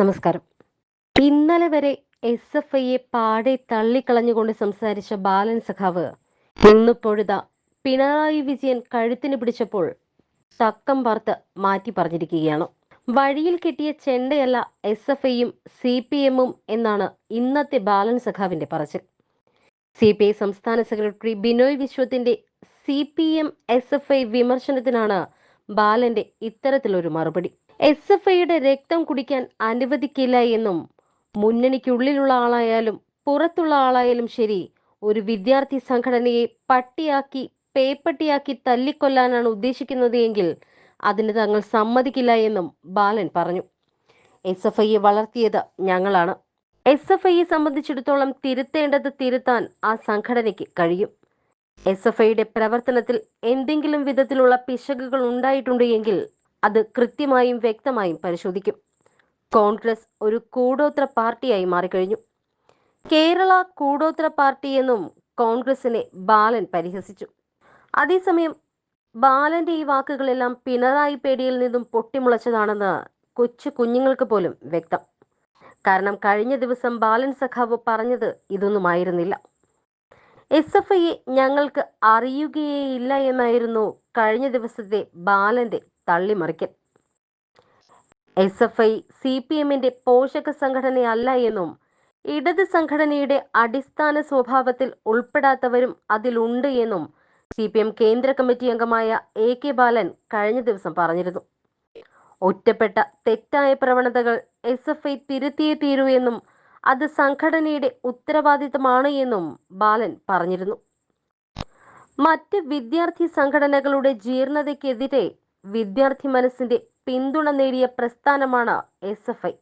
നമസ്കാരം. ഇന്നലെ വരെ എസ് എഫ് ഐയെ പാടെ തള്ളിക്കളഞ്ഞുകൊണ്ട് സംസാരിച്ച ബാലൻ സഖാവ് ഇന്ന് പൊഴുത പിണറായി വിജയൻ കഴുത്തിന് പിടിച്ചപ്പോൾ തക്കം പാർത്ത് മാറ്റി പറഞ്ഞിരിക്കുകയാണ്. വഴിയിൽ കിട്ടിയ ചെണ്ടയല്ല എസ് എഫ് ഐയും സി പി എമ്മും എന്നാണ് ഇന്നത്തെ ബാലൻ സഖാവിന്റെ പറച്ചിൽ. സി പി ഐ സംസ്ഥാന സെക്രട്ടറി ബിനോയ് വിശ്വത്തിന്റെ C P M S F I വിമർശനത്തിനാണ് ബാലന്റെ ഇത്തരത്തിലൊരു മറുപടി. എസ് എഫ് ഐയുടെ രക്തം കുടിക്കാൻ അനുവദിക്കില്ല എന്നും മുന്നണിക്കുള്ളിലുള്ള ആളായാലും പുറത്തുള്ള ആളായാലും ശരി ഒരു വിദ്യാർത്ഥി സംഘടനയെ പട്ടിയാക്കി പേപ്പട്ടിയാക്കി തല്ലിക്കൊല്ലാനാണ് ഉദ്ദേശിക്കുന്നത് എങ്കിൽ അതിന് തങ്ങൾ സമ്മതിക്കില്ല എന്നും ബാലൻ പറഞ്ഞു. എസ് എഫ് ഐയെ വളർത്തിയത് ഞങ്ങളാണ്. എസ് എഫ് ഐയെ സംബന്ധിച്ചിടത്തോളം തിരുത്തേണ്ടത് തിരുത്താൻ ആ സംഘടനയ്ക്ക് കഴിയും. എസ് എഫ് ഐയുടെ പ്രവർത്തനത്തിൽ എന്തെങ്കിലും വിധത്തിലുള്ള പിശകുകൾ ഉണ്ടായിട്ടുണ്ട് എങ്കിൽ അത് കൃത്യമായും വ്യക്തമായും പരിശോധിക്കും. കോൺഗ്രസ് ഒരു കൂടോത്ര പാർട്ടിയായി മാറിക്കഴിഞ്ഞു. കേരള കൂടോത്ര പാർട്ടി എന്നും കോൺഗ്രസിനെ ബാലൻ പരിഹസിച്ചു. അതേസമയം ബാലന്റെ ഈ വാക്കുകളെല്ലാം പിണറായി പേടിയിൽ നിന്നും പൊട്ടിമുളച്ചതാണെന്ന് കൊച്ചു കുഞ്ഞുങ്ങൾക്ക് പോലും വ്യക്തം. കാരണം കഴിഞ്ഞ ദിവസം ബാലൻ സഖാവ് പറഞ്ഞത് ഇതൊന്നുമായിരുന്നില്ല. എസ് എഫ് ഐയെ ഞങ്ങൾക്ക് അറിയുകയേയില്ല എന്നായിരുന്നു കഴിഞ്ഞ ദിവസത്തെ ബാലന്റെ തള്ളിമറിക്കൽ S F I C P എമ്മിന്റെ പോഷക സംഘടനയല്ല എന്നും ഇടത് സംഘടനയുടെ അടിസ്ഥാന സ്വഭാവത്തിൽ ഉൾപ്പെടാത്തവരും അതിലുണ്ട് എന്നും സി പി എം കേന്ദ്ര കമ്മിറ്റി അംഗമായ എ കെ ബാലൻ കഴിഞ്ഞ ദിവസം പറഞ്ഞിരുന്നു. ഒറ്റപ്പെട്ട തെറ്റായ പ്രവണതകൾ എസ് എഫ് ഐ തിരുത്തിയേ തീരൂ എന്നും അത് സംഘടനയുടെ ഉത്തരവാദിത്തമാണ് എന്നും ബാലൻ പറഞ്ഞിരുന്നു. മറ്റ് വിദ്യാർത്ഥി സംഘടനകളുടെ ജീർണതയ്ക്കെതിരെ വിദ്യാർത്ഥി മനസ്സിന്റെ പിന്തുണ നേടിയ പ്രസ്ഥാനമാണ് എസ് എഫ് ഐ.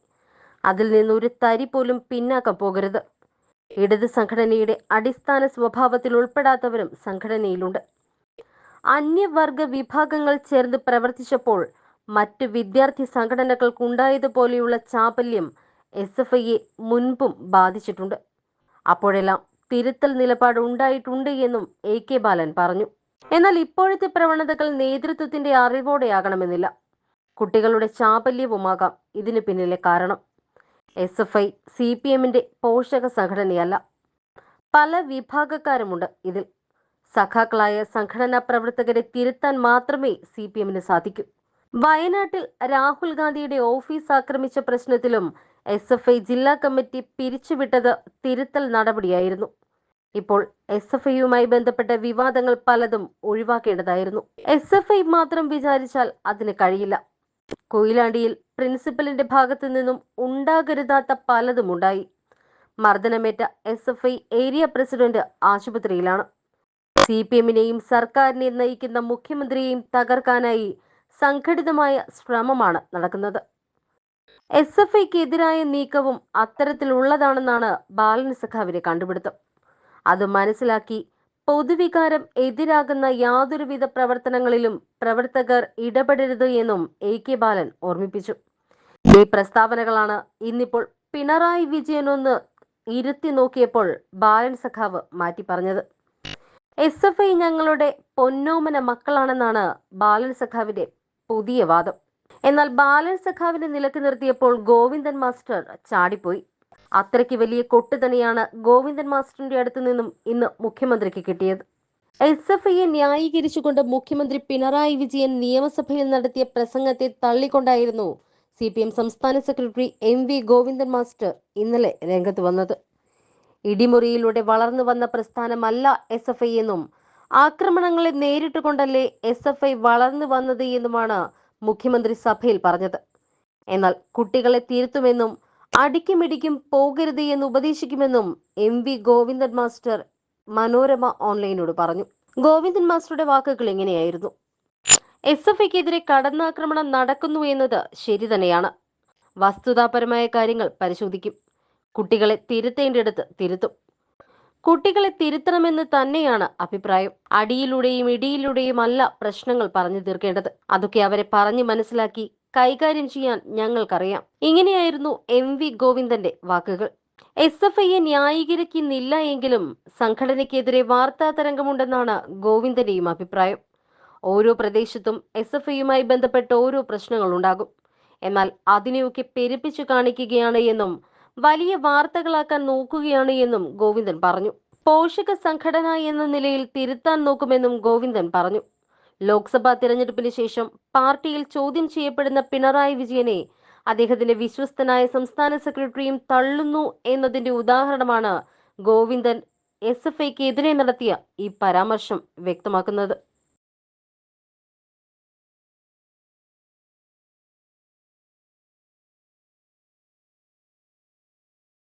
അതിൽ നിന്ന് ഒരു തരി പോലും പിന്നാക്കം പോകരുത്. ഇടത് സംഘടനയുടെ അടിസ്ഥാന സ്വഭാവത്തിൽ ഉൾപ്പെടാത്തവരും സംഘടനയിലുണ്ട്. അന്യവർഗ വിഭാഗങ്ങൾ ചേർന്ന് പ്രവർത്തിച്ചപ്പോൾ മറ്റ് വിദ്യാർത്ഥി സംഘടനകൾക്കുണ്ടായതുപോലെയുള്ള ചാപല്യം എസ് എഫ് ഐയെ മുൻപും ബാധിച്ചിട്ടുണ്ട്. അപ്പോഴെല്ലാം തിരുത്തൽ നിലപാട് ഉണ്ടായിട്ടുണ്ട് എന്നും എ കെ ബാലൻ പറഞ്ഞു. എന്നാൽ ഇപ്പോഴത്തെ പ്രവണതകൾ നേതൃത്വത്തിന്റെ അറിവോടെയാകണമെന്നില്ല. കുട്ടികളുടെ ചാപല്യവുമാകാം ഇതിനു പിന്നിലെ കാരണം. S F I C P എമ്മിന്റെ പോഷക സംഘടനയല്ല. പല വിഭാഗക്കാരുമുണ്ട് ഇതിൽ. സഖാക്കളായ സംഘടനാ പ്രവർത്തകരെ തിരുത്താൻ മാത്രമേ സി പി എമ്മിന് സാധിക്കൂ. വയനാട്ടിൽ രാഹുൽ ഗാന്ധിയുടെ ഓഫീസ് ആക്രമിച്ച പ്രശ്നത്തിലും എസ് എഫ് ഐ ജില്ലാ കമ്മിറ്റി പിരിച്ചുവിട്ടത് തിരുത്തൽ നടപടിയായിരുന്നു. ഇപ്പോൾ എസ് എഫ് ഐയുമായി ബന്ധപ്പെട്ട വിവാദങ്ങൾ പലതും ഒഴിവാക്കേണ്ടതായിരുന്നു. എസ് എഫ് ഐ മാത്രം വിചാരിച്ചാൽ അതിന് കഴിയില്ല. കൊയിലാണ്ടിയിൽ പ്രിൻസിപ്പലിന്റെ ഭാഗത്തു നിന്നും ഉണ്ടാകരുതാത്ത പലതും ഉണ്ടായി. മർദ്ദനമേറ്റ S F I area president ആശുപത്രിയിലാണ്. സി പി എമ്മിനെയും സർക്കാരിനെ നയിക്കുന്ന മുഖ്യമന്ത്രിയെയും തകർക്കാനായി സംഘടിതമായ ശ്രമമാണ് നടക്കുന്നത്. എസ് എഫ് ഐക്കെതിരായ നീക്കവും അത്തരത്തിലുള്ളതാണെന്നാണ് ബാലൻ സഖാവിന്റെ കണ്ടുപിടുത്തം. അത് മനസ്സിലാക്കി പൊതുവികാരം എതിരാകുന്ന യാതൊരുവിധ പ്രവർത്തനങ്ങളിലും പ്രവർത്തകർ ഇടപെടരുത് എന്നും എ കെ ബാലൻ ഓർമ്മിപ്പിച്ചു. ഈ പ്രസ്താവനകളാണ് ഇന്നിപ്പോൾ പിണറായി വിജയൻ ഒന്ന് ഇരുത്തി നോക്കിയപ്പോൾ ബാലൻ സഖാവ് മാറ്റി പറഞ്ഞത്. എസ് എഫ് ഐ ഞങ്ങളുടെ പൊന്നോമന മക്കളാണെന്നാണ് ബാലൻ സഖാവിന്റെ പുതിയ വാദം. എന്നാൽ ബാലൻ സഖാവിനെ നിലയ്ക്ക് നിർത്തിയപ്പോൾ ഗോവിന്ദൻ മാസ്റ്റർ ചാടിപ്പോയി. അത്രയ്ക്ക് വലിയ കൊട്ട് തന്നെയാണ് ഗോവിന്ദൻ മാസ്റ്ററിന്റെ അടുത്തു നിന്നും ഇന്ന് മുഖ്യമന്ത്രിക്ക് കിട്ടിയത്. എസ് എഫ് ഐയെ ന്യായീകരിച്ചുകൊണ്ട് മുഖ്യമന്ത്രി പിണറായി വിജയൻ നിയമസഭയിൽ നടത്തിയ പ്രസംഗത്തെ തള്ളിക്കൊണ്ടായിരുന്നു സി പി എം സംസ്ഥാന secretary M V Govindan master ഇന്നലെ രംഗത്ത് വന്നത്. ഇടിമുറിയിലൂടെ വളർന്നു വന്ന പ്രസ്ഥാനമല്ല എസ് എഫ് ഐ എന്നും ആക്രമണങ്ങളെ നേരിട്ടുകൊണ്ടല്ലേ എസ് എഫ് ഐ വളർന്നു വന്നത് എന്നുമാണ് മുഖ്യമന്ത്രി സഭയിൽ പറഞ്ഞത്. എന്നാൽ കുട്ടികളെ തിരുത്തുമെന്നും അടിക്കുമിടിക്കും പോകരുത് എന്ന് ഉപദേശിക്കുമെന്നും M V Govindan master Manorama ഓൺലൈനോട് പറഞ്ഞു. ഗോവിന്ദൻ മാസ്റ്ററുടെ വാക്കുകൾ ഇങ്ങനെയായിരുന്നു. എസ് എഫ് ഐക്കെതിരെ കടന്നാക്രമണം നടക്കുന്നു എന്നത് ശരി തന്നെയാണ്. വസ്തുതാപരമായ കാര്യങ്ങൾ പരിശോധിക്കും. കുട്ടികളെ തിരുത്തേണ്ടിടത്ത് തിരുത്തും. കുട്ടികളെ തിരുത്തണമെന്ന് തന്നെയാണ് അഭിപ്രായം. അടിയിലൂടെയും ഇടിയിലൂടെയും അല്ല പ്രശ്നങ്ങൾ പറഞ്ഞു തീർക്കേണ്ടത്. അതൊക്കെ അവരെ പറഞ്ഞു മനസ്സിലാക്കി കൈകാര്യം ചെയ്യാൻ ഞങ്ങൾക്കറിയാം. ഇങ്ങനെയായിരുന്നു എം വി ഗോവിന്ദന്റെ വാക്കുകൾ. എസ് എഫ് ഐയെ ന്യായീകരിക്കുന്നില്ല എങ്കിലും സംഘടനയ്ക്കെതിരെ വാർത്താ തരംഗമുണ്ടെന്നാണ് ഗോവിന്ദന്റെയും അഭിപ്രായം. ഓരോ പ്രദേശത്തും എസ് എഫ് ഐയുമായി ബന്ധപ്പെട്ട ഓരോ പ്രശ്നങ്ങൾ ഉണ്ടാകും. എന്നാൽ അതിനെയൊക്കെ പെരുപ്പിച്ചു കാണിക്കുകയാണ് എന്നും വലിയ വാർത്തകളാക്കാൻ നോക്കുകയാണ് എന്നും ഗോവിന്ദൻ പറഞ്ഞു. പോഷക സംഘടന എന്ന നിലയിൽ തിരുത്താൻ നോക്കുമെന്നും ഗോവിന്ദൻ പറഞ്ഞു. ലോക്സഭാ തിരഞ്ഞെടുപ്പിന് ശേഷം പാർട്ടിയിൽ ചോദ്യം ചെയ്യപ്പെടുന്ന പിണറായി വിജയനെ അദ്ദേഹത്തിന്റെ വിശ്വസ്തനായ സംസ്ഥാന സെക്രട്ടറിയും തള്ളുന്നു എന്നതിന്റെ ഉദാഹരണമാണ് ഗോവിന്ദൻ എസ് എഫ് ഐക്ക് എതിരെ നടത്തിയ ഈ പരാമർശം വ്യക്തമാക്കുന്നത്.